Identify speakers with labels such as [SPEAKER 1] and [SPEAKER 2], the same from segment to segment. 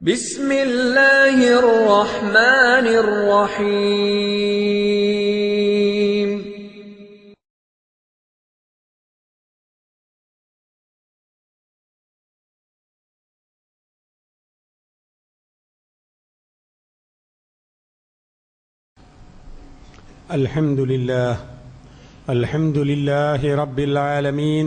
[SPEAKER 1] بسم الله الرحمن الرحيم
[SPEAKER 2] الحمد لله الحمد لله رب العالمين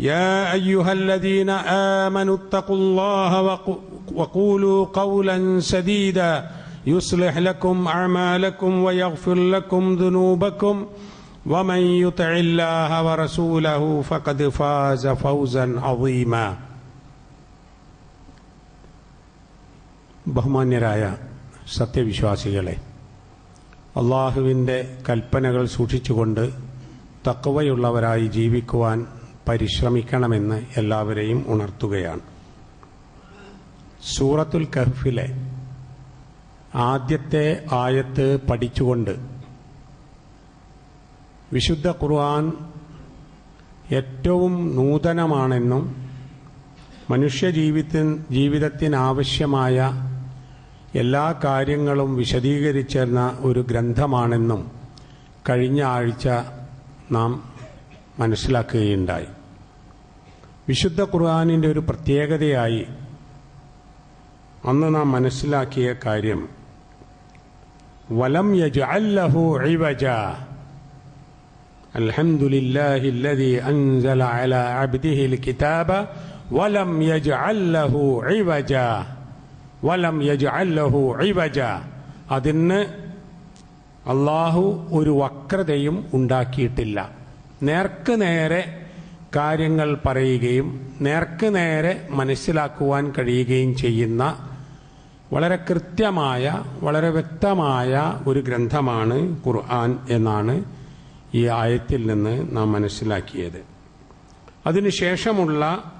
[SPEAKER 2] يا ايها الذين امنوا اتقوا الله وقولوا قولا سديدا يصلح لكم اعمالكم ويغفر لكم ذنوبكم ومن يطع الله ورسوله فقد فاز فوزا عظيما ബഹുമാന്യരായ സത്യവിശ്വാസികളെ അള്ളാഹുവിൻ്റെ കൽപ്പനകൾ സൂക്ഷിച്ചുകൊണ്ട് തക്കവയുള്ളവരായി ജീവിക്കുവാൻ പരിശ്രമിക്കണമെന്ന് എല്ലാവരെയും ഉണർത്തുകയാണ്. സൂറത്തുൽ കഹ്ഫിലെ ആദ്യത്തെ ആയത്ത് പഠിച്ചുകൊണ്ട് വിശുദ്ധ ഖുർആൻ ഏറ്റവും നൂതനമാണെന്നും മനുഷ്യജീവിത ജീവിതത്തിനാവശ്യമായ എല്ലാ കാര്യങ്ങളും വിശദീകരിച്ചിരുന്ന ഒരു ഗ്രന്ഥമാണെന്നും കഴിഞ്ഞ ആഴ്ച നാം മനസ്സിലാക്കുകയുണ്ടായി. വിശുദ്ധ ഖുർആാനിൻ്റെ ഒരു പ്രത്യേകതയായി അന്ന് നാം മനസ്സിലാക്കിയ കാര്യം വലം യജ്അല്ലഹു ഇവജ അൽഹംദുലില്ലാഹി الذي أنزل على عبده الكتاب ولم يجعل له عوجا ولم يجعل له عوجا അതിന് അള്ളാഹു ഒരു വക്രതയും ഉണ്ടാക്കിയിട്ടില്ല നേർക്ക് നേരെ കാര്യങ്ങൾ പറയുകയും നേർക്ക് നേരെ മനസ്സിലാക്കുവാൻ കഴിയുകയും ചെയ്യുന്ന വളരെ കൃത്യമായ വളരെ വ്യക്തമായ ഒരു ഗ്രന്ഥമാണ് ഖുർആൻ എന്നാണ് ഈ ആയത്തിൽ നിന്ന് നാം മനസ്സിലാക്കിയത്. അതിനുശേഷമുള്ള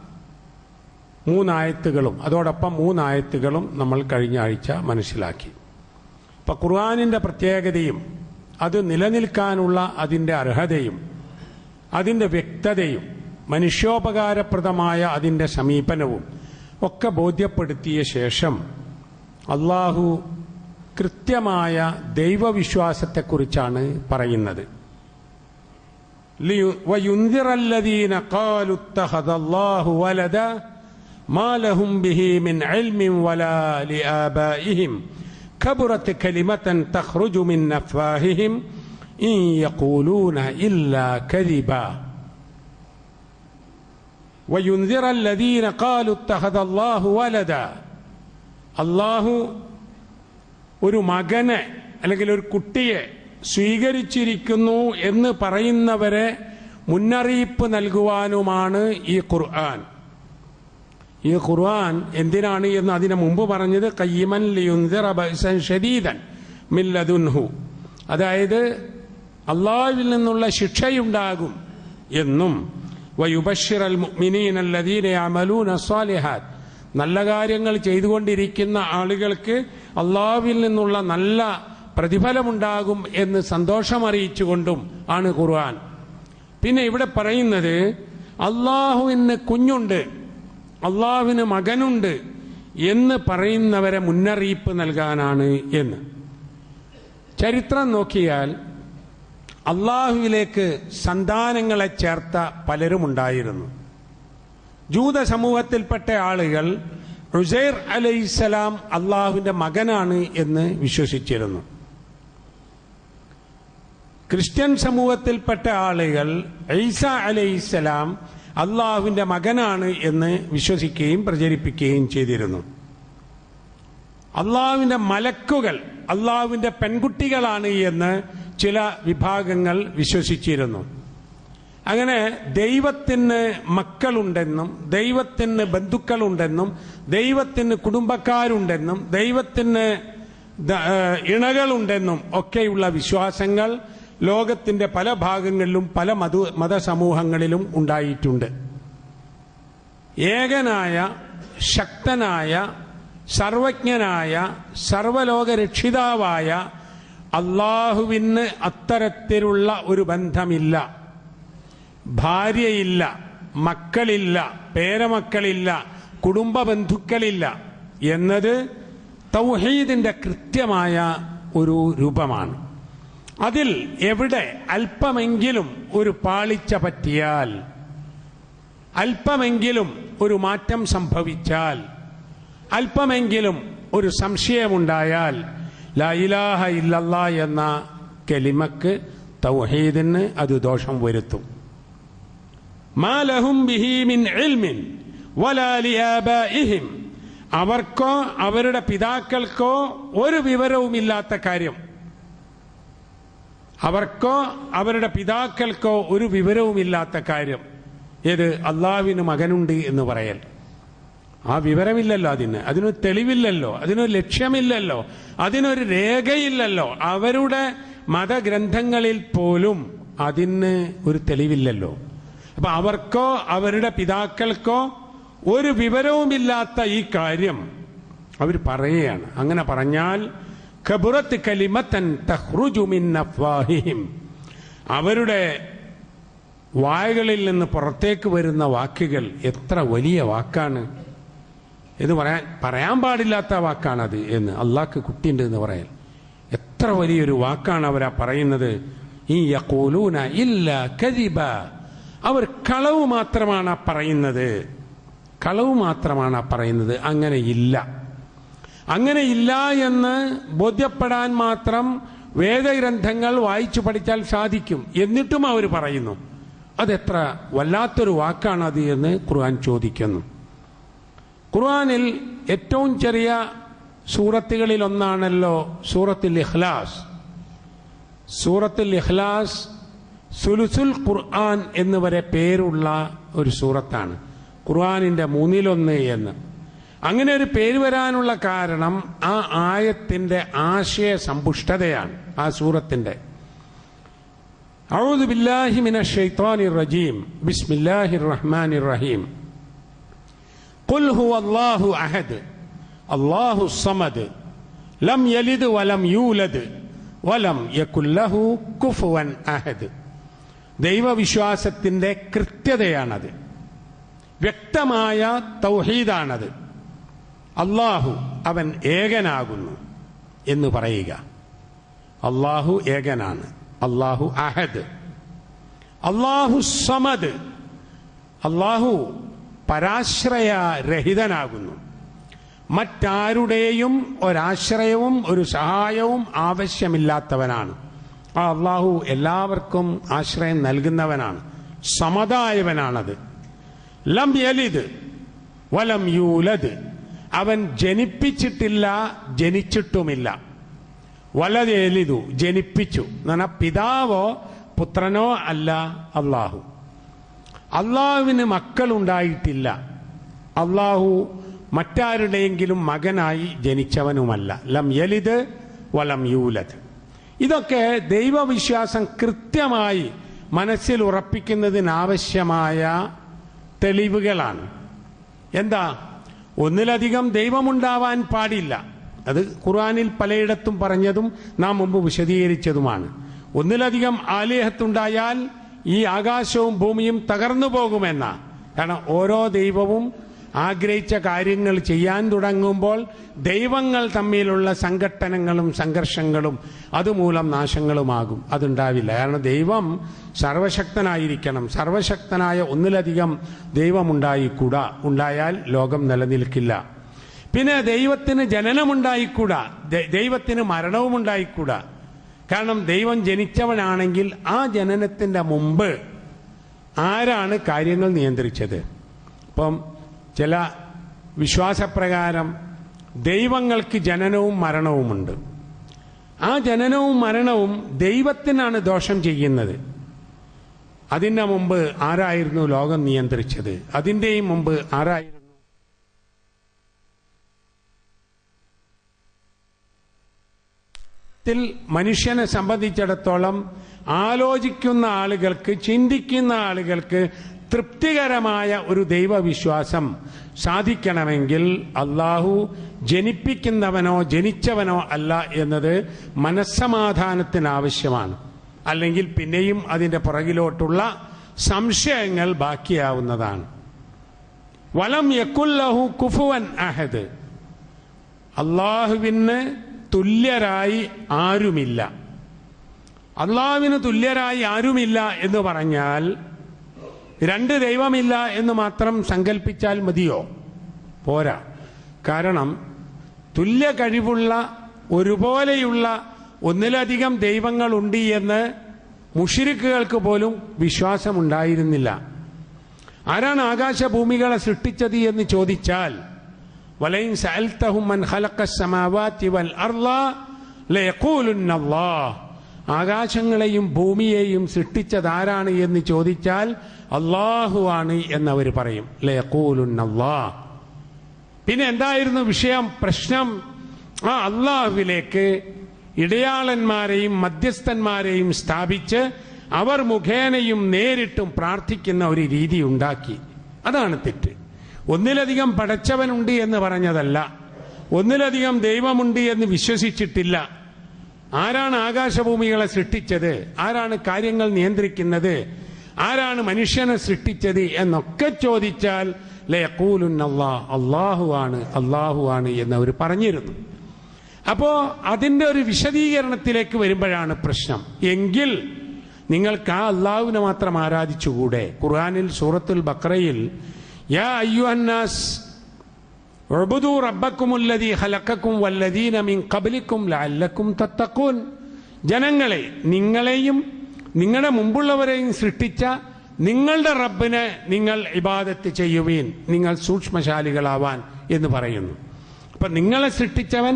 [SPEAKER 2] മൂന്നായത്തുകളും അതോടൊപ്പം മൂന്നായത്തുകളും നമ്മൾ കഴിഞ്ഞ ആഴ്ച മനസ്സിലാക്കി. അപ്പം ഖുർആാനിന്റെ പ്രത്യേകതയും അത് നിലനിൽക്കാനുള്ള അതിന്റെ അർഹതയും അതിന്റെ വ്യക്തതയും മനുഷ്യോപകാരപ്രദമായ അതിന്റെ സമീപനവും ഒക്കെ ബോധ്യപ്പെടുത്തിയ ശേഷം അള്ളാഹു കൃത്യമായ ദൈവവിശ്വാസത്തെക്കുറിച്ചാണ് പറയുന്നത്. وينذر الذين قالوا اتخذ الله ولدا. الله ഒരു മകനെ അല്ലെങ്കിൽ ഒരു കുട്ടിയെ സ്വീകരിച്ചിരിക്കുന്നു എന്ന് പറയുന്നവരെ മുന്നറിയിപ്പ് നൽകുവാനുമാണ് ഈ ഖുർആൻ. ഈ ഖുർആൻ എന്തിനാണ് എന്ന് അതിനു മുമ്പ് പറഞ്ഞത്? കയ്യമൻ ഷദീദൻ ഷരീദൻ മില്ലദുൻഹു അതായത് അള്ളാഹുവിൽ നിന്നുള്ള ശിക്ഷയുണ്ടാകും എന്നും വയുബഷിർ അൽ മുഅ്മിനീന അല്ലദീന നല്ല കാര്യങ്ങൾ ചെയ്തുകൊണ്ടിരിക്കുന്ന ആളുകൾക്ക് അള്ളാഹുവിൽ നിന്നുള്ള നല്ല പ്രതിഫലമുണ്ടാകും എന്ന് സന്തോഷമറിയിച്ചുകൊണ്ടും ആണ് ഖുർആൻ. പിന്നെ ഇവിടെ പറയുന്നത് അള്ളാഹുവിന് കുഞ്ഞുണ്ട് അള്ളാഹുവിന് മകനുണ്ട് എന്ന് പറയുന്നവരെ മുന്നറിയിപ്പ് നൽകാനാണ് എന്ന്. ചരിത്രം നോക്കിയാൽ അള്ളാഹുവിലേക്ക് സന്താനങ്ങളെ ചേർത്ത പലരുമുണ്ടായിരുന്നു. ജൂത സമൂഹത്തിൽപ്പെട്ട ആളുകൾ റുസൈർ അലൈഹിസ്സലാം അള്ളാഹുവിന്റെ മകനാണ് എന്ന് വിശ്വസിച്ചിരുന്നു. ക്രിസ്ത്യൻ സമൂഹത്തിൽപ്പെട്ട ആളുകൾ ഐസ അലൈഹിസ്സലാം അള്ളാഹുവിന്റെ മകനാണ് എന്ന് വിശ്വസിക്കുകയും പ്രചരിപ്പിക്കുകയും ചെയ്തിരുന്നു. അള്ളാഹുവിന്റെ മലക്കുകൾ അള്ളാഹുവിന്റെ പെൺകുട്ടികളാണ് എന്ന് ചില വിഭാഗങ്ങൾ വിശ്വസിച്ചിരുന്നു. അങ്ങനെ ദൈവത്തിന് മക്കളുണ്ടെന്നും ദൈവത്തിന് ബന്ധുക്കളുണ്ടെന്നും ദൈവത്തിന് കുടുംബക്കാരുണ്ടെന്നും ദൈവത്തിന് ഇണകളുണ്ടെന്നും ഒക്കെയുള്ള വിശ്വാസങ്ങൾ ലോകത്തിന്റെ പല ഭാഗങ്ങളിലും പല മത മതസമൂഹങ്ങളിലും ഉണ്ടായിട്ടുണ്ട്. ഏകനായ ശക്തനായ സർവജ്ഞനായ സർവലോക രക്ഷിതാവായ അള്ളാഹുവിന് അത്തരത്തിലുള്ള ഒരു ബന്ധമില്ല. ഭാര്യയില്ല മക്കളില്ല പേരമക്കളില്ല കുടുംബ ബന്ധുക്കളില്ല എന്നത് തൗഹീദിന്റെ കൃത്യമായ ഒരു രൂപമാണ്. അതിൽ എവിടെ അല്പമെങ്കിലും ഒരു പാളിച്ച പറ്റിയാൽ അല്പമെങ്കിലും ഒരു മാറ്റം സംഭവിച്ചാൽ അല്പമെങ്കിലും ഒരു സംശയമുണ്ടായാൽ ലാ ഇലാഹ ഇല്ലല്ലാ എന്ന കെലിമക്ക് തൗഹീദിന് അത് ദോഷം വരുത്തും. മാലഹും ബിഹി മിൻ ഇൽമിൻ വലാ ലിആബാഇഹിം അവർക്കോ അവരുടെ പിതാക്കൾക്കോ ഒരു വിവരവുമില്ലാത്ത കാര്യം. അവർക്കോ അവരുടെ പിതാക്കൾക്കോ ഒരു വിവരവുമില്ലാത്ത കാര്യം. ഏത്? അള്ളാവിന് മകനുണ്ട് എന്ന് പറയൽ. ആ വിവരമില്ലല്ലോ അതിന്. അതിന് തെളിവില്ലല്ലോ. അതിനൊരു ലക്ഷ്യമില്ലല്ലോ. അതിനൊരു രേഖയില്ലല്ലോ. അവരുടെ മതഗ്രന്ഥങ്ങളിൽ പോലും അതിന് ഒരു തെളിവില്ലല്ലോ. അപ്പൊ അവർക്കോ അവരുടെ പിതാക്കൾക്കോ ഒരു വിവരവുമില്ലാത്ത ഈ കാര്യം അവർ പറയുകയാണ്. അങ്ങനെ പറഞ്ഞാൽ ഖബുറത്ത് കലിമത്തൻ അവരുടെ വായകളിൽ നിന്ന് പുറത്തേക്ക് വരുന്ന വാക്കുകൾ എത്ര വലിയ വാക്കാണ്. എന്ന് പറയാൻ പറയാൻ പാടില്ലാത്ത വാക്കാണത് എന്ന്. അള്ളാഹ്ക്ക് കുട്ടിയുണ്ട് എന്ന് പറയാൻ. എത്ര വലിയൊരു വാക്കാണ് അവരാ പറയുന്നത്. ഈ യക്കോലൂന ഇല്ല കദിബ. അവർ കളവ് മാത്രമാണ് പറയുന്നത്. കളവ് മാത്രമാണ് പറയുന്നത്. അങ്ങനെ ഇല്ല. അങ്ങനെ ഇല്ല എന്ന് ബോധ്യപ്പെടാൻ മാത്രം വേദഗ്രന്ഥങ്ങൾ വായിച്ചു പഠിച്ചാൽ സാധിക്കും. എന്നിട്ടും അവർ പറയുന്നു. അതെത്ര വല്ലാത്തൊരു വാക്കാണത് എന്ന് ഖുർആൻ ചോദിക്കുന്നു. ഖുർആാനിൽ ഏറ്റവും ചെറിയ സൂറത്തുകളിൽ ഒന്നാണല്ലോ സൂറത്തുൽ ഇഖ്ലാസ്. സൂറത്തുൽ ഇഖ്ലാസ് സുലുസുൽ ഖുർആൻ എന്ന് വരെ പേരുള്ള ഒരു സൂറത്താണ്. ഖുർആാനിന്റെ മൂന്നിലൊന്ന് എന്ന്. അങ്ങനെ ഒരു പേര് വരാനുള്ള കാരണം ആ ആയത്തിന്റെ ആശയ സമ്പുഷ്ടതയാണ് ആ സൂറത്തിന്റെ. അഴുദ് ബില്ലാഹി മിന റജീം. ബിസ്മില്ലാഹിർ റഹ്മാനിർ റഹീം. قل هو الله أحد الله الصمد لم يلد ولم يولد ولم يكن له كفوا أحد ദൈവവിശ്വാസത്തിന്റെ കൃത്യതയാണത് വ്യക്തമായ തൗഹീദാണത് അള്ളാഹു അവൻ ഏകനാകുന്നു എന്ന് പറയുക അള്ളാഹു ഏകനാണ് അള്ളാഹു അഹദ് അള്ളാഹു സമദ് അള്ളാഹു പരാശ്രയരഹിതനാകുന്നു. മറ്റാരുടെയും ഒരാശ്രയവും ഒരു സഹായവും ആവശ്യമില്ലാത്തവനാണ്. ആ അള്ളാഹു എല്ലാവർക്കും ആശ്രയം നൽകുന്നവനാണ്. സമതായവനാണത്. ലം യലിത് വലം യൂലത് അവൻ ജനിപ്പിച്ചിട്ടില്ല ജനിച്ചിട്ടുമില്ല. വലതെലിതു ജനിപ്പിച്ചു. എന്ന് പറഞ്ഞാൽ പിതാവോ പുത്രനോ അല്ല അള്ളാഹു. അള്ളാഹുവിന് മക്കളുണ്ടായിട്ടില്ല. അള്ളാഹു മറ്റാരുടെയെങ്കിലും മകനായി ജനിച്ചവനുമല്ല. ലം യലിത് വലം യൂലത് ഇതൊക്കെ ദൈവവിശ്വാസം കൃത്യമായി മനസ്സിൽ ഉറപ്പിക്കുന്നതിനാവശ്യമായ തെളിവുകളാണ്. എന്താ? ഒന്നിലധികം ദൈവമുണ്ടാവാൻ പാടില്ല. അത് ഖുർആനിൽ പലയിടത്തും പറഞ്ഞതും നാം മുമ്പ് വിശദീകരിച്ചതുമാണ്. ഒന്നിലധികം ആലിഹത്തുണ്ടായാൽ ഈ ആകാശവും ഭൂമിയും തകർന്നു പോകുമെന്ന. കാരണം ഓരോ ദൈവവും ആഗ്രഹിച്ച കാര്യങ്ങൾ ചെയ്യാൻ തുടങ്ങുമ്പോൾ ദൈവങ്ങൾ തമ്മിലുള്ള സംഘട്ടനങ്ങളും സംഘർഷങ്ങളും അതുമൂലം നാശങ്ങളുമാകും. അതുണ്ടാവില്ല. കാരണം ദൈവം സർവശക്തനായിരിക്കണം. സർവശക്തനായ ഒന്നിലധികം ദൈവമുണ്ടായിക്കൂടാ. ഉണ്ടായാൽ ലോകം നിലനിൽക്കില്ല. പിന്നെ ദൈവത്തിന് ജനനമുണ്ടായിക്കൂടാ. ദൈവത്തിന് മരണവും ഉണ്ടായിക്കൂടാ കാരണം ദൈവം ജനിച്ചവനാണെങ്കിൽ ആ ജനനത്തിന്റെ മുമ്പ് ആരാണ് കാര്യങ്ങൾ നിയന്ത്രിച്ചത്? ഇപ്പം ചില വിശ്വാസപ്രകാരം ദൈവങ്ങൾക്ക് ജനനവും മരണവുമുണ്ട്. ആ ജനനവും മരണവും ദൈവത്തിനാണ് ദോഷം ചെയ്യുന്നത്. അതിന്റെ മുമ്പ് ആരായിരുന്നു ലോകം നിയന്ത്രിച്ചത്? അതിന്റെയും മുമ്പ് ആരായിരുന്നു ത്തിൽ മനുഷ്യനെ സംബന്ധിച്ചിടത്തോളം ആലോചിക്കുന്ന ആളുകൾക്ക് ചിന്തിക്കുന്ന ആളുകൾക്ക് തൃപ്തികരമായ ഒരു ദൈവവിശ്വാസം സാധിക്കണമെങ്കിൽ അള്ളാഹു ജനിപ്പിക്കുന്നവനോ ജനിച്ചവനോ അല്ല എന്നത് മനസ്സമാധാനത്തിന് ആവശ്യമാണ് അല്ലെങ്കിൽ പിന്നെയും അതിന്റെ പുറകിലോട്ടുള്ള സംശയങ്ങൾ ബാക്കിയാവുന്നതാണ്. വലം യക്കുല്ലഹു കുഫുവൻ അഹദ്. അള്ളാഹുവിന് തുല്യരായി ആരുമില്ല. അള്ളാവിന് തുല്യരായി ആരുമില്ല എന്ന് പറഞ്ഞാൽ രണ്ട് ദൈവമില്ല എന്ന് മാത്രം സങ്കല്പിച്ചാൽ മതിയോ? പോരാ. കാരണം തുല്യ കഴിവുള്ള ഒരുപോലെയുള്ള ഒന്നിലധികം ദൈവങ്ങളുണ്ട് എന്ന് മുഷിരിക്കുകൾക്ക് പോലും വിശ്വാസമുണ്ടായിരുന്നില്ല. ആരാണ് ആകാശഭൂമികളെ സൃഷ്ടിച്ചത് എന്ന് ചോദിച്ചാൽ വലൈൻ സഅൽത്തഹുമൻ ഖലഖ സമാവാത്തി വൽ അർള ലയഖൂലുന്ന അല്ലാഹ്. ആകാശങ്ങളെയും ഭൂമിയെയും സൃഷ്ടിച്ചതാരാണ് എന്ന് ചോദിച്ചാൽ അള്ളാഹുവാണ് എന്നവർ പറയും. ലയക്കൂലുന്നല്ലാ പിന്നെ എന്തായിരുന്നു വിഷയം? പ്രശ്നം. ആ അള്ളാഹുവിലേക്ക് ഇടയാളന്മാരെയും മധ്യസ്ഥന്മാരെയും സ്ഥാപിച്ച് അവർ മുഖേനയും നേരിട്ടും പ്രാർത്ഥിക്കുന്ന ഒരു രീതി ഉണ്ടാക്കി. അതാണ് തെറ്റ്. ഒന്നിലധികം പടച്ചവനുണ്ട് എന്ന് പറഞ്ഞതല്ല. ഒന്നിലധികം ദൈവമുണ്ട് എന്ന് വിശ്വസിച്ചിട്ടില്ല. ആരാണ് ആകാശഭൂമികളെ സൃഷ്ടിച്ചത്? ആരാണ് കാര്യങ്ങൾ നിയന്ത്രിക്കുന്നത്? ആരാണ് മനുഷ്യനെ സൃഷ്ടിച്ചത്? എന്നൊക്കെ ചോദിച്ചാൽ ലയക്കൂലുൻ അള്ളാഹുവാണ് അള്ളാഹു ആണ് അള്ളാഹു ആണ് എന്ന് അവർ പറഞ്ഞിരുന്നു. അപ്പോ അതിന്റെ ഒരു വിശദീകരണത്തിലേക്ക് വരുമ്പോഴാണ് പ്രശ്നം. എങ്കിൽ നിങ്ങൾക്ക് ആ അള്ളാഹുവിനെ മാത്രം ആരാധിച്ചുകൂടെ? ഖുർആാനിൽ സൂറത്തുൽ ബക്രയിൽ യാ اعبدوا ربكم الذي خلقكم والذين من قبلكم لعلكم تتقون ജനങ്ങളെ നിങ്ങളെയും നിങ്ങളുടെ മുമ്പുള്ളവരെയും സൃഷ്ടിച്ച നിങ്ങളുടെ റബ്ബിനെ നിങ്ങൾ ഇബാദത്ത് ചെയ്യുവീൻ നിങ്ങൾ സൂക്ഷ്മശാലികളാവാൻ എന്ന് പറയുന്നു. അപ്പൊ നിങ്ങളെ സൃഷ്ടിച്ചവൻ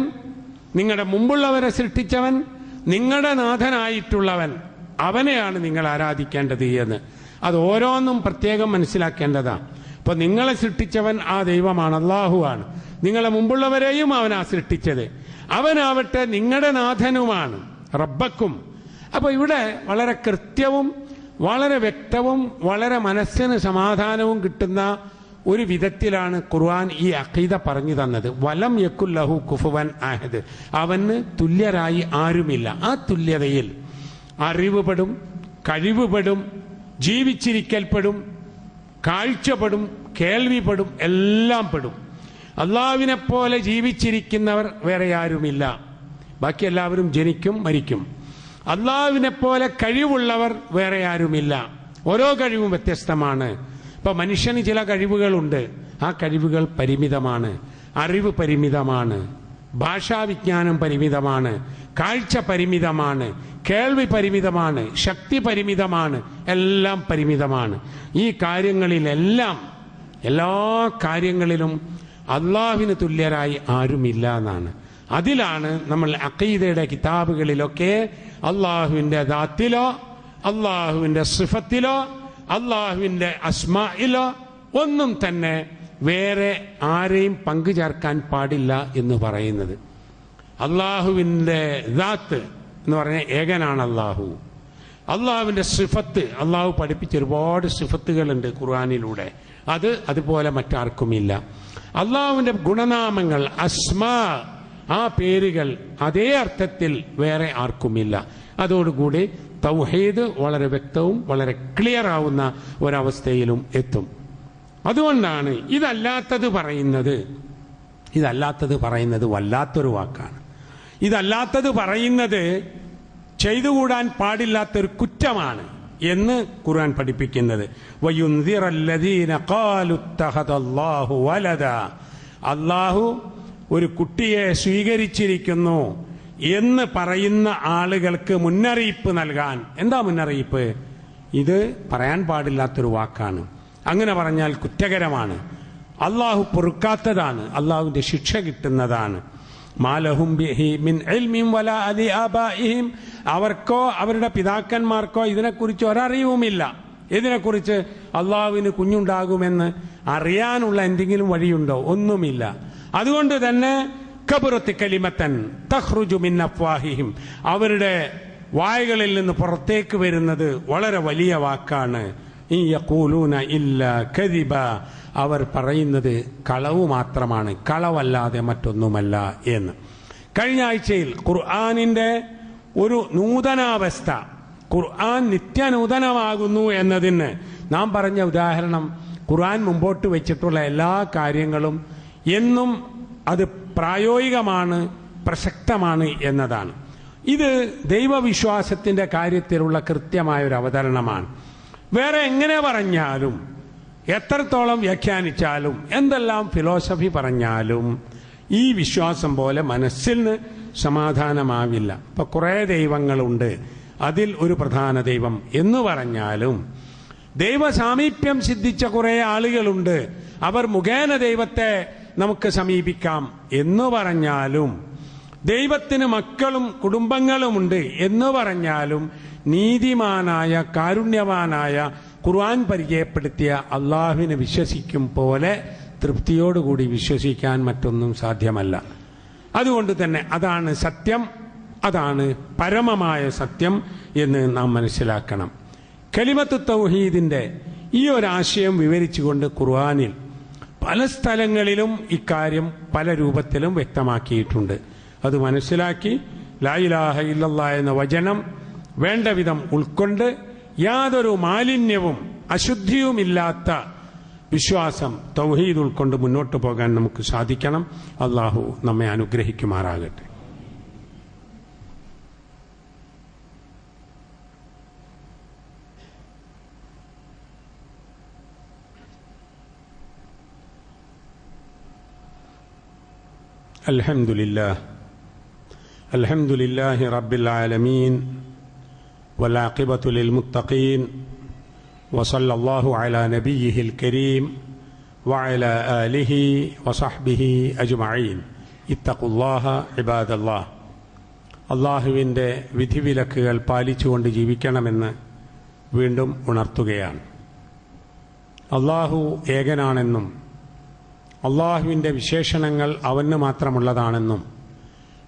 [SPEAKER 2] നിങ്ങളുടെ മുമ്പുള്ളവരെ സൃഷ്ടിച്ചവൻ നിങ്ങളുടെ നാഥനായിട്ടുള്ളവൻ അവനെയാണ് നിങ്ങൾ ആരാധിക്കേണ്ടത് എന്ന്. അത് ഓരോന്നും പ്രത്യേകം മനസ്സിലാക്കേണ്ടതാണ്. അപ്പൊ നിങ്ങളെ സൃഷ്ടിച്ചവൻ ആ ദൈവമാണ് അള്ളാഹുവാണ് നിങ്ങളെ മുമ്പുള്ളവരെയും അവനാ സൃഷ്ടിച്ചത്. അവനാവട്ടെ നിങ്ങളുടെ നാഥനുമാണ് റബ്ബക്കും. അപ്പൊ ഇവിടെ വളരെ കൃത്യവും വളരെ വ്യക്തവും വളരെ മനസ്സിന് സമാധാനവും കിട്ടുന്ന ഒരു വിധത്തിലാണ് ഖുർആൻ ഈ അഖീദ പറഞ്ഞു തന്നത്. വലം യക്കുല്ലഹു കുഫുവൻ ആഹദ് അവന് തുല്യരായി ആരുമില്ല. ആ തുല്യതയിൽ അറിവുപെടും കഴിവുപെടും ജീവിച്ചിരിക്കൽപ്പെടും കാഴ്ചപ്പെടും കേൾവിപ്പെടും എല്ലാം പെടും. അള്ളാവിനെ പോലെ ജീവിച്ചിരിക്കുന്നവർ വേറെ ആരുമില്ല. ബാക്കി എല്ലാവരും ജനിക്കും മരിക്കും. അള്ളാവിനെ പോലെ കഴിവുള്ളവർ വേറെ ആരുമില്ല. ഓരോ കഴിവും വ്യത്യസ്തമാണ്. ഇപ്പൊ മനുഷ്യന് ചില കഴിവുകളുണ്ട്. ആ കഴിവുകൾ പരിമിതമാണ്. അറിവ് പരിമിതമാണ്. ഭാഷാവിജ്ഞാനം പരിമിതമാണ് കാഴ്ച പരിമിതമാണ് കേൾവി പരിമിതമാണ് ശക്തി പരിമിതമാണ് എല്ലാം പരിമിതമാണ്. ഈ കാര്യങ്ങളിലെല്ലാം എല്ലാ കാര്യങ്ങളിലും അള്ളാഹുവിന് തുല്യരായി ആരുമില്ല എന്നാണ്. അതിലാണ് നമ്മൾ അക്കീദയുടെ കിതാബുകളിലൊക്കെ അള്ളാഹുവിന്റെ ദാത്തിലോ അള്ളാഹുവിന്റെ സിഫത്തിലോ അള്ളാഹുവിന്റെ അസ്മായിലോ ഒന്നും തന്നെ വേറെ ആരെയും പങ്കു ചേർക്കാൻ പാടില്ല എന്ന് പറയുന്നത്. അള്ളാഹുവിന്റെ ദാത്ത് എന്ന് പറഞ്ഞാൽ ഏകനാണ് അള്ളാഹു. അള്ളാഹുവിന്റെ സിഫത്ത് അള്ളാഹു പഠിപ്പിച്ച ഒരുപാട് സിഫത്തുകളുണ്ട് ഖുർആാനിലൂടെ. അത് അതുപോലെ മറ്റാർക്കുമില്ല. അള്ളാഹുവിന്റെ ഗുണനാമങ്ങൾ അസ്മാ ആ പേരുകൾ അതേ അർത്ഥത്തിൽ വേറെ ആർക്കുമില്ല. അതോടുകൂടി തൗഹീദ് വളരെ വ്യക്തവും വളരെ ക്ലിയർ ആവുന്ന ഒരവസ്ഥയിലും എത്തും. അതുകൊണ്ടാണ് ഇതല്ലാത്തത് പറയുന്നത്. ഇതല്ലാത്തത് പറയുന്നത് വല്ലാത്തൊരു വാക്കാണ്. ഇതല്ലാത്തത് പറയുന്നത് ചെയ്തുകൂടാൻ പാടില്ലാത്തൊരു കുറ്റമാണ് എന്ന് ഖുർആൻ പഠിപ്പിക്കുന്നത്. അള്ളാഹു ഒരു കുട്ടിയെ സ്വീകരിച്ചിരിക്കുന്നു എന്ന് പറയുന്ന ആളുകൾക്ക് മുന്നറിയിപ്പ് നൽകാൻ. എന്താ മുന്നറിയിപ്പ്? ഇത് പറയാൻ പാടില്ലാത്തൊരു വാക്കാണ്. അങ്ങനെ പറഞ്ഞാൽ കുറ്റകരമാണ്. അള്ളാഹു പൊറുക്കാത്തതാണ്. അള്ളാഹുവിന്റെ ശിക്ഷ കിട്ടുന്നതാണ്. മാലഹും അവർക്കോ അവരുടെ പിതാക്കന്മാർക്കോ ഇതിനെക്കുറിച്ച് ഒരറിവുമില്ല. ഇതിനെക്കുറിച്ച് അള്ളാഹുവിന് കുഞ്ഞുണ്ടാകുമെന്ന് അറിയാനുള്ള എന്തെങ്കിലും വഴിയുണ്ടോ? ഒന്നുമില്ല. അതുകൊണ്ട് തന്നെ കബുറത്തി കലിമത്തൻ തഹ്റുജു മിൻ അഫ്വാഹിഹിം. അവരുടെ വായകളിൽ നിന്ന് പുറത്തേക്ക് വരുന്നത് വളരെ വലിയ വാക്കാണ്. ഈ യഖൂലൂന ഇല്ല കദിബ. അവർ പറയുന്നത് കളവ് മാത്രമാണ്. കളവല്ലാതെ മറ്റൊന്നുമല്ല എന്ന്. കഴിഞ്ഞ ആഴ്ചയിൽ ഖുർആാനിന്റെ ഒരു നൂതനാവസ്ഥ. ഖുർആൻ നിത്യനൂതനമാകുന്നു എന്നതിന് നാം പറഞ്ഞ ഉദാഹരണം ഖുർആൻ മുമ്പോട്ട് വെച്ചിട്ടുള്ള എല്ലാ കാര്യങ്ങളും എന്നും അത് പ്രായോഗികമാണ് പ്രസക്തമാണ് എന്നതാണ്. ഇത് ദൈവവിശ്വാസത്തിന്റെ കാര്യത്തിലുള്ള കൃത്യമായ ഒരു അവതരണമാണ് വേറെ എങ്ങനെ പറഞ്ഞാലും എത്രത്തോളം വ്യാഖ്യാനിച്ചാലും എന്തെല്ലാം ഫിലോസഫി പറഞ്ഞാലും ഈ വിശ്വാസം പോലെ മനസ്സിന് സമാധാനമാവില്ല. ഇപ്പൊ കുറേ ദൈവങ്ങളുണ്ട്. അതിൽ ഒരു പ്രധാന ദൈവം എന്ന് പറഞ്ഞാലും ദൈവ സാമീപ്യം സിദ്ധിച്ച കുറേ ആളുകളുണ്ട്. അവർ മുഖേന ദൈവത്തെ നമുക്ക് സമീപിക്കാം എന്ന് പറഞ്ഞാലും ദൈവത്തിന് മക്കളും കുടുംബങ്ങളുമുണ്ട് എന്ന് പറഞ്ഞാലും നീതിമാനായ കാരുണ്യവാനായ ഖുർആൻ പരിചയപ്പെടുത്തിയ അള്ളാഹുവിനെ വിശ്വസിക്കും പോലെ തൃപ്തിയോടുകൂടി വിശ്വസിക്കാൻ മറ്റൊന്നും സാധ്യമല്ല. അതുകൊണ്ട് തന്നെ അതാണ് സത്യം അതാണ് പരമമായ സത്യം എന്ന് നാം മനസ്സിലാക്കണം. കലിമത്ത് തൗഹീദിന്റെ ഈ ഒരു ആശയം വിവരിച്ചുകൊണ്ട് ഖുർആനിൽ പല സ്ഥലങ്ങളിലും ഇക്കാര്യം പല രൂപത്തിലും വ്യക്തമാക്കിയിട്ടുണ്ട്. അത് മനസ്സിലാക്കി ലായിലാഹ ഇല്ലല്ലാ എന്ന വചനം വേണ്ട വിധം ഉൾക്കൊണ്ട് യാതൊരു മാലിന്യവും അശുദ്ധിയുമില്ലാത്ത വിശ്വാസം തൗഹീദ് ഉൾക്കൊണ്ട് മുന്നോട്ട് പോകാൻ നമുക്ക് സാധിക്കണം അള്ളാഹു നമ്മെ അനുഗ്രഹിക്കുമാറാകട്ടെ الحمد لله الحمد لله رب العالمين والعاقبة للمتقين وصلى الله على نبيه الكريم وعلى آله وصحبه أجمعين اتقوا الله عباد الله അള്ളാഹുവിൻ്റെ വിധിവിലക്കുകൾ പാലിച്ചുകൊണ്ട് ജീവിക്കണമെന്ന് വീണ്ടും ഉണർത്തുകയാണ് അള്ളാഹു ഏകനാണെന്നും അള്ളാഹുവിൻ്റെ വിശേഷണങ്ങൾ അവന് മാത്രമുള്ളതാണെന്നും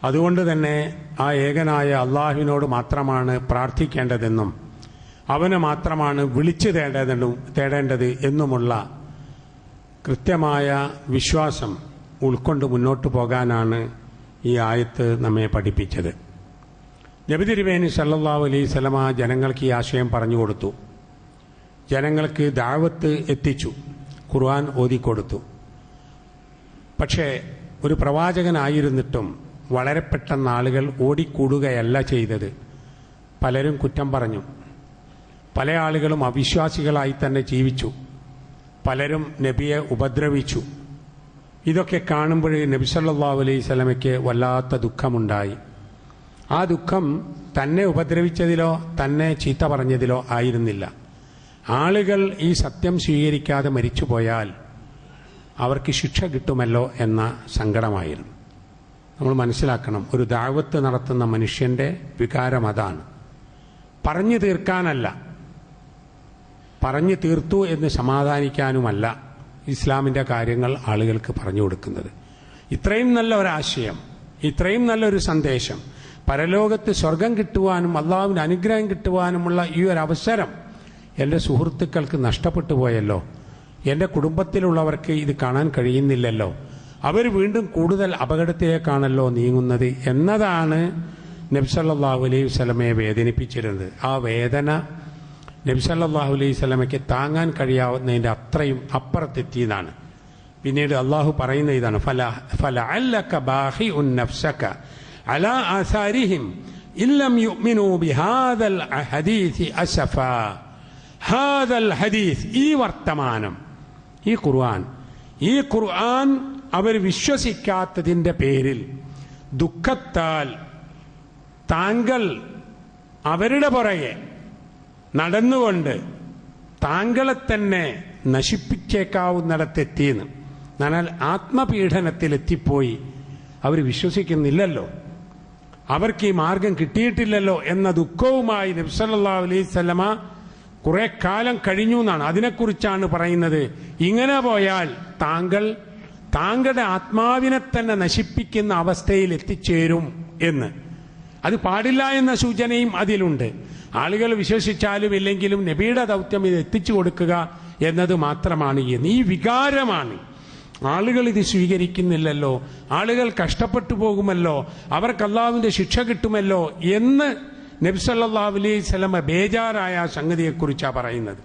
[SPEAKER 2] അതുകൊണ്ട് തന്നെ ആ ഏകനായ അള്ളാഹുവിനോട് മാത്രമാണ് പ്രാർത്ഥിക്കേണ്ടതെന്നും അവന് മാത്രമാണ് വിളിച്ചു തേടേണ്ടതും തേടേണ്ടത് എന്നുമുള്ള കൃത്യമായ വിശ്വാസം ഉൾക്കൊണ്ട് മുന്നോട്ട് പോകാനാണ് ഈ ആയത്ത് നമ്മെ പഠിപ്പിച്ചത്. നബി തിരുവേനി സല്ലല്ലാഹു അലൈഹി സ്വലമ ജനങ്ങൾക്ക് ഈ ആശയം പറഞ്ഞു കൊടുത്തു. ജനങ്ങൾക്ക് ദാവത്ത് എത്തിച്ചു. ഖുർആൻ ഓതിക്കൊടുത്തു. പക്ഷേ ഒരു പ്രവാചകനായിരുന്നിട്ടും വളരെ പെട്ടെന്ന് ആളുകൾ ഓടിക്കൂടുകയല്ല ചെയ്തത്. പലരും കുറ്റം പറഞ്ഞു. പല ആളുകളും അവിശ്വാസികളായി തന്നെ ജീവിച്ചു. പലരും നബിയെ ഉപദ്രവിച്ചു. ഇതൊക്കെ കാണുമ്പോൾ നബി സല്ലാ അലൈഹി സ്വലമയ്ക്ക് വല്ലാത്ത ദുഃഖമുണ്ടായി. ആ ദുഃഖം തന്നെ ഉപദ്രവിച്ചതിലോ തന്നെ ചീത്ത പറഞ്ഞതിലോ ആയിരുന്നില്ല. ആളുകൾ ഈ സത്യം സ്വീകരിക്കാതെ മരിച്ചുപോയാൽ അവർക്ക് ശിക്ഷ കിട്ടുമല്ലോ എന്ന സങ്കടമായിരുന്നു. നമ്മൾ മനസ്സിലാക്കണം. ഒരു ദാവത്ത് നടത്തുന്ന മനുഷ്യന്റെ വികാരം അതാണ്. പറഞ്ഞു തീർക്കാനല്ല. പറഞ്ഞു തീർത്തു എന്ന് സമാധാനിക്കാനുമല്ല ഇസ്ലാമിന്റെ കാര്യങ്ങൾ ആളുകൾക്ക് പറഞ്ഞു കൊടുക്കുന്നത്. ഇത്രയും നല്ല ഒരാശയം ഇത്രയും നല്ലൊരു സന്ദേശം പരലോകത്ത് സ്വർഗം കിട്ടുവാനും അള്ളാഹുവിന് അനുഗ്രഹം കിട്ടുവാനുമുള്ള ഈ ഒരു അവസരം എന്റെ സുഹൃത്തുക്കൾക്ക് നഷ്ടപ്പെട്ടു പോയല്ലോ. എന്റെ കുടുംബത്തിലുള്ളവർക്ക് ഇത് കാണാൻ കഴിയുന്നില്ലല്ലോ. അവർ വീണ്ടും കൂടുതൽ അപകടത്തിലേക്കാണല്ലോ നീങ്ങുന്നത് എന്നതാണ് നബ്സല്ലാഹു അലൈഹി സ്വലമയെ വേദനിപ്പിച്ചിരുന്നത്. ആ വേദന നബ്സല്ലാഹു അലൈഹി സ്വലമയ്ക്ക് താങ്ങാൻ കഴിയാവുന്നതിന്റെ അത്രയും അപ്പുറത്തെത്തിയതാണ്. പിന്നീട് അള്ളാഹു പറയുന്ന ഇതാണ് ഫല ഫല അല്ലക ബാഹി ഉൻ നഫ്സക അല ആസാരിഹിം ബിഹാദൽ ഹദീസ് ഈ വർത്തമാനം ഈ ഖുർആൻ ഈ ഖുർആൻ അവർ വിശ്വസിക്കാത്തതിന്റെ പേരിൽ ദുഃഖത്താൽ താങ്കൾ അവരുടെ പുറകെ നടന്നുകൊണ്ട് താങ്കളെ തന്നെ നശിപ്പിച്ചേക്കാവുന്നിടത്തെത്തിയെന്ന്. എന്നാൽ ആത്മപീഡനത്തിലെത്തിപ്പോയി. അവർ വിശ്വസിക്കുന്നില്ലല്ലോ. അവർക്ക് ഈ മാർഗം കിട്ടിയിട്ടില്ലല്ലോ എന്ന ദുഃഖവുമായി നബ്സല്ലാ അലൈഹി സ്വലമ കുറെ കാലം കഴിഞ്ഞു എന്നാണ്. അതിനെക്കുറിച്ചാണ് പറയുന്നത്. ഇങ്ങനെ പോയാൽ താങ്കൾ താങ്കളുടെ ആത്മാവിനെ തന്നെ നശിപ്പിക്കുന്ന അവസ്ഥയിൽ എത്തിച്ചേരും എന്ന്. അത് പാടില്ല എന്ന സൂചനയും അതിലുണ്ട്. ആളുകൾ വിശ്വസിച്ചാലും ഇല്ലെങ്കിലും നബിയുടെ ദൗത്യം ഇത് എത്തിച്ചു കൊടുക്കുക എന്നത് മാത്രമാണ് എന്ന്. ഈ വികാരമാണ്. ആളുകൾ ഇത് സ്വീകരിക്കുന്നില്ലല്ലോ. ആളുകൾ കഷ്ടപ്പെട്ടു പോകുമല്ലോ. അവർക്ക് അള്ളാവിന്റെ ശിക്ഷ കിട്ടുമല്ലോ എന്ന് നബ്സല്ലാ അലൈഹി സ്വലമ ബേജാറായ സംഗതിയെക്കുറിച്ചാണ് പറയുന്നത്.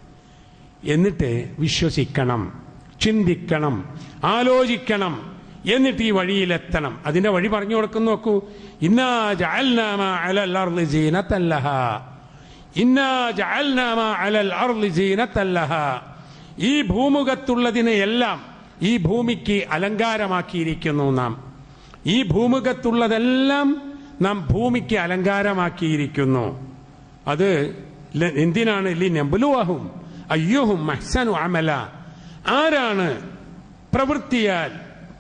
[SPEAKER 2] എന്നിട്ട് വിശ്വസിക്കണം. ചിന്തിക്കണം ആലോചിക്കണം എന്നിട്ട് ഈ വഴിയിലെത്തണം. അതിന്റെ വഴി പറഞ്ഞു കൊടുക്കുന്ന നോക്കൂ. ഈ ഭൂമുഖത്തുള്ളതിനെയെല്ലാം ഈ ഭൂമിക്ക് അലങ്കാരമാക്കിയിരിക്കുന്നു നാം. ഈ ഭൂമുഖത്തുള്ളതെല്ലാം നാം ഭൂമിക്ക് അലങ്കാരമാക്കിയിരിക്കുന്നു. അത് എന്തിനാണ്? ലി നെമ്പുലുവാഹും അയ്യോഹും മഹ്സനു അമല. ആരാണ് പ്രവൃത്തിയാൽ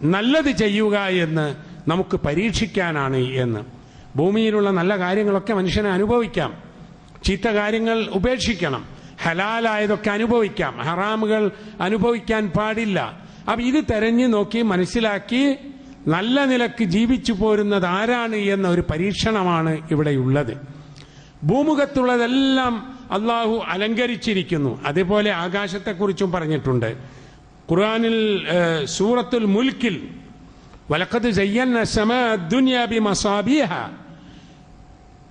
[SPEAKER 2] നല്ലത് ചെയ്യുക എന്ന് നമുക്ക് പരീക്ഷിക്കാനാണ് എന്ന്. ഭൂമിയിലുള്ള നല്ല കാര്യങ്ങളൊക്കെ മനുഷ്യനെ അനുഭവിക്കാം. ചീത്ത കാര്യങ്ങൾ ഉപേക്ഷിക്കണം. ഹലാലായതൊക്കെ അനുഭവിക്കാം. ഹറാമുകൾ അനുഭവിക്കാൻ പാടില്ല. അപ്പം ഇത് തെരഞ്ഞു നോക്കി മനസ്സിലാക്കി നല്ല നിലയ്ക്ക് ജീവിച്ചു പോരുന്നത് ആരാണ് എന്ന ഒരു പരീക്ഷണമാണ് ഇവിടെയുള്ളത് ഭൂമുഖത്തുള്ളതെല്ലാം അള്ളാഹു അലങ്കരിച്ചിരിക്കുന്നു. അതേപോലെ ആകാശത്തെക്കുറിച്ചും പറഞ്ഞിട്ടുണ്ട്. ഖുർആനിൽ സൂറത്തുൽ മുൽക്കിൽ വലക്കത് സയ്യന്ന സമാ ദുനിയ ബി മസാബിഹ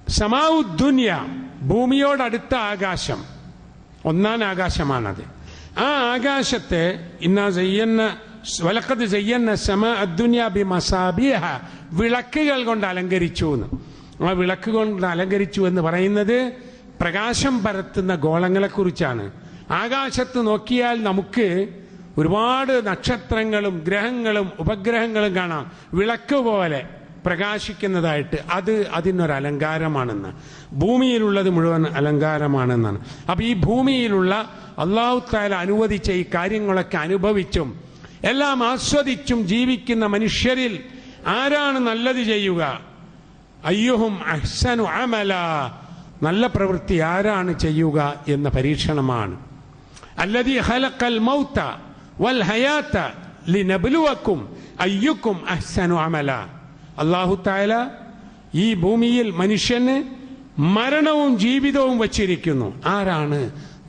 [SPEAKER 2] സമാഉ ദുനിയ ഭൂമിയോടടുത്ത ആകാശം ഒന്നാം ആകാശമാണത്. ആ ആകാശത്തെ ഇന്നാ സയ്യന്ന വലക്കത് സയ്യന്ന സമ അദ്ദുനിയാബി വിളക്കുകൾ കൊണ്ട് അലങ്കരിച്ചു എന്ന് ആ വിളക്ക് കൊണ്ട് അലങ്കരിച്ചു എന്ന് പറയുന്നത് പ്രകാശം പരത്തുന്ന ഗോളങ്ങളെക്കുറിച്ചാണ്. ആകാശത്ത് നോക്കിയാൽ നമുക്ക് ഒരുപാട് നക്ഷത്രങ്ങളും ഗ്രഹങ്ങളും ഉപഗ്രഹങ്ങളും കാണാം. വിളക്ക് പോലെ പ്രകാശിക്കുന്നതായിട്ട് അത് അതിനൊരു അലങ്കാരമാണെന്ന് ഭൂമിയിലുള്ളത് മുഴുവൻ അലങ്കാരമാണെന്നാണ്. അപ്പൊ ഈ ഭൂമിയിലുള്ള അള്ളാഹു താല അനുവദിച്ച ഈ കാര്യങ്ങളൊക്കെ അനുഭവിച്ചും എല്ലാം ആസ്വദിച്ചും ജീവിക്കുന്ന മനുഷ്യരിൽ ആരാണ് നല്ലത് ചെയ്യുക? അയ്യുഹും അഹ്സനു അമല. നല്ല പ്രവൃത്തി ആരാണ് ചെയ്യുക എന്ന പരീക്ഷണമാണ്. അല്ലതി ഹലക്കൽ മൗത്ത വൽ ഹയാത്ത ലിനബലുവക്കും അയ്യുക്കും അഹ്സനു അമല. അള്ളാഹു താല ഈ ഭൂമിയിൽ മനുഷ്യന് മരണവും ജീവിതവും വച്ചിരിക്കുന്നു. ആരാണ്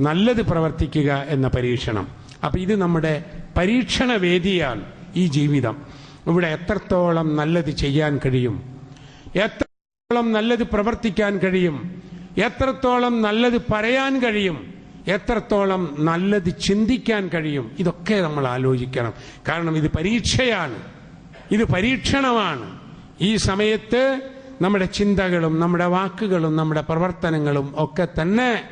[SPEAKER 2] നല്ലത് പ്രവർത്തിക്കുക എന്ന പരീക്ഷണം. അപ്പൊ ഇത് നമ്മുടെ പരീക്ഷണ വേദിയാണ് ഈ ജീവിതം. ഇവിടെ എത്രത്തോളം നല്ലത് ചെയ്യാൻ കഴിയും? എത്രത്തോളം നല്ലത് പ്രവർത്തിക്കാൻ കഴിയും? എത്രത്തോളം നല്ലത് പറയാൻ കഴിയും എത്രത്തോളം നല്ലത് ചിന്തിക്കാൻ കഴിയും ഇതൊക്കെ നമ്മൾ ആലോചിക്കണം. കാരണം ഇത് പരീക്ഷയാണ്. ഇത് പരീക്ഷണമാണ്. ഈ സമയത്ത് നമ്മുടെ ചിന്തകളും നമ്മുടെ വാക്കുകളും നമ്മുടെ പ്രവർത്തനങ്ങളും ഒക്കെ തന്നെ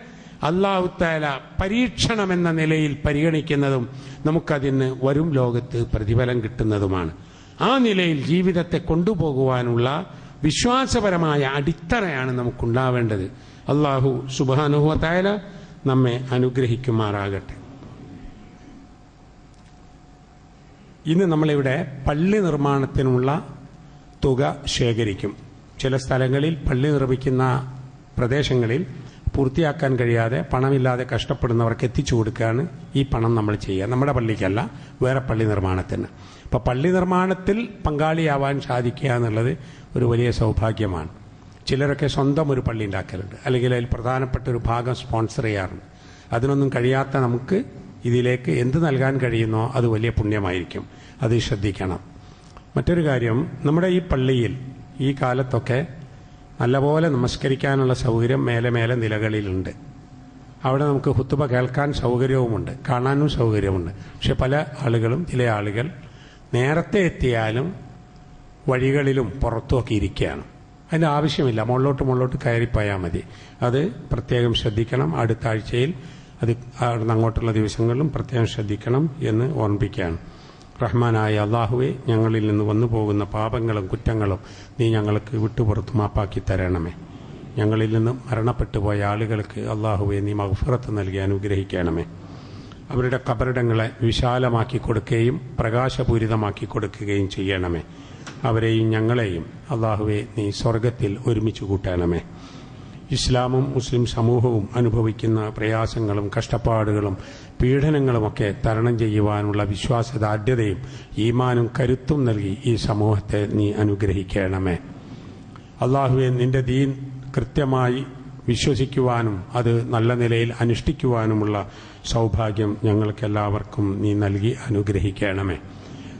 [SPEAKER 2] അള്ളാഹുത്താല പരീക്ഷണം എന്ന നിലയിൽ പരിഗണിക്കുന്നതും നമുക്കതിന് വരും ലോകത്ത് പ്രതിഫലം കിട്ടുന്നതുമാണ്. ആ നിലയിൽ ജീവിതത്തെ കൊണ്ടുപോകുവാനുള്ള വിശ്വാസപരമായ അടിത്തറയാണ് നമുക്കുണ്ടാവേണ്ടത്. അള്ളാഹു സുബാനുഹത്തായ നമ്മെ അനുഗ്രഹിക്കുമാറാകട്ടെ. ഇന്ന് നമ്മളിവിടെ പള്ളി നിർമ്മാണത്തിനുള്ള തുക ശേഖരിക്കും. ചില സ്ഥലങ്ങളിൽ പള്ളി നിർമ്മിക്കുന്ന പ്രദേശങ്ങളിൽ പൂർത്തിയാക്കാൻ കഴിയാതെ പണമില്ലാതെ കഷ്ടപ്പെടുന്നവർക്ക് എത്തിച്ചു കൊടുക്കുകയാണ് ഈ പണം നമ്മൾ ചെയ്യുക. നമ്മുടെ പള്ളിക്കല്ല വേറെ പള്ളി നിർമ്മാണത്തിന്. അപ്പോൾ പള്ളി നിർമ്മാണത്തിൽ പങ്കാളിയാവാൻ സാധിക്കുക എന്നുള്ളത് ഒരു വലിയ സൗഭാഗ്യമാണ്. ചിലരൊക്കെ സ്വന്തം ഒരു പള്ളി ഉണ്ടാക്കലുണ്ട്. അല്ലെങ്കിൽ അതിൽ പ്രധാനപ്പെട്ട ഒരു ഭാഗം സ്പോൺസർ ചെയ്യാറുണ്ട്. അതിനൊന്നും കഴിയാത്ത നമുക്ക് ഇതിലേക്ക് എന്ത് നൽകാൻ കഴിയുന്നോ അത് വലിയ പുണ്യമായിരിക്കും. അത് ശ്രദ്ധിക്കണം. മറ്റൊരു കാര്യം നമ്മുടെ ഈ പള്ളിയിൽ ഈ കാലത്തൊക്കെ നല്ലപോലെ നമസ്കരിക്കാനുള്ള സൗകര്യം മേലെ മേലെ നിലകളിലുണ്ട്. അവിടെ നമുക്ക് ഹുത്തുബ കേൾക്കാൻ സൗകര്യവുമുണ്ട്. കാണാനും സൗകര്യമുണ്ട് പക്ഷെ പല ആളുകളും ചില ആളുകൾ നേരത്തെ എത്തിയാലും വഴികളിലും പുറത്തുമൊക്കെ ഇരിക്കുകയാണ്. അതിന്റെ ആവശ്യമില്ല. മുകളിലോട്ട് മുകളിലോട്ട് കയറിപ്പോയാൽ മതി. അത് പ്രത്യേകം ശ്രദ്ധിക്കണം. അടുത്ത ആഴ്ചയിൽ അത് അങ്ങോട്ടുള്ള ദിവസങ്ങളിലും പ്രത്യേകം ശ്രദ്ധിക്കണം എന്ന് ഓർമ്മിപ്പിക്കുകയാണ്. റഹ്മാനായ അള്ളാഹുവെ ഞങ്ങളിൽ നിന്ന് വന്നു പോകുന്ന പാപങ്ങളും കുറ്റങ്ങളും നീ ഞങ്ങൾക്ക് വിട്ടുപുറത്ത് മാപ്പാക്കി തരണമേ. ഞങ്ങളിൽ നിന്ന് മരണപ്പെട്ടു പോയ ആളുകൾക്ക് അള്ളാഹുവെ നീ മഹഫുറത്ത് നൽകി അനുഗ്രഹിക്കണമേ. അവരുടെ കബറിടങ്ങളെ വിശാലമാക്കി കൊടുക്കുകയും പ്രകാശപൂരിതമാക്കി കൊടുക്കുകയും ചെയ്യണമേ. അവരെയും ഞങ്ങളെയും അള്ളാഹുവെ നീ സ്വർഗത്തിൽ ഒരുമിച്ച് കൂട്ടണമേ ഇസ്ലാമും മുസ്ലിം സമൂഹവും അനുഭവിക്കുന്ന പ്രയാസങ്ങളും കഷ്ടപ്പാടുകളും പീഡനങ്ങളുമൊക്കെ തരണം ചെയ്യുവാനുള്ള വിശ്വാസദാർഢ്യതയും ഈമാനും കരുത്തും നൽകി ഈ സമൂഹത്തെ നീ അനുഗ്രഹിക്കണമേ. അള്ളാഹുവെ നിന്റെ ദീൻ കൃത്യമായി വിശ്വസിക്കുവാനും അത് നല്ല നിലയിൽ അനുഷ്ഠിക്കുവാനുമുള്ള സൗഭാഗ്യം ഞങ്ങൾക്കെല്ലാവർക്കും നീ നൽകി അനുഗ്രഹിക്കണമേ.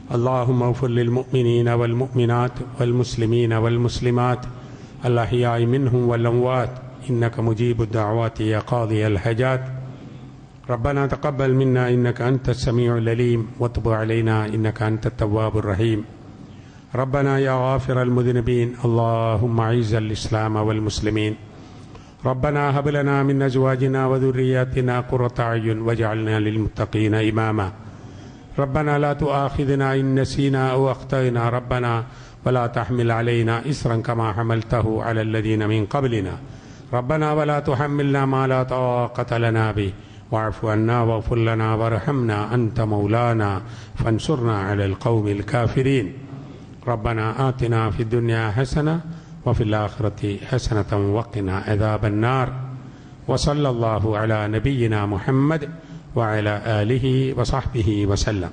[SPEAKER 2] اللهم اغفر للمؤمنين والمؤمنات والمسلمين والمسلمات الأحياء منهم والأموات. إنك مجيب الدعوات يا قاضي الحاجات. ربنا تقبل منا إنك أنت السميع العليم. وتب علينا إنك أنت التواب الرحيم. ربنا يا غافر المذنبين اللهم أعز الإسلام والمسلمين. ربنا هب لنا من أزواجنا وذرياتنا قرة أعين واجعلنا للمتقين إماما. ربنا لا تؤاخذنا إن نسينا أو أخطأنا. ربنا ولا تحمل علينا إسرا كما حملته على الذين من قبلنا. ربنا ولا تحملنا ما لا طاقة لنا به. واعف عنا واغفر لنا وارحمنا أنت مولانا فانصرنا على القوم الكافرين. ربنا آتنا في الدنيا حسنة وفي الآخرة حسنة وقنا عذاب النار. وصلى الله على نبينا محمد وعلى آله وصحبه وسلم.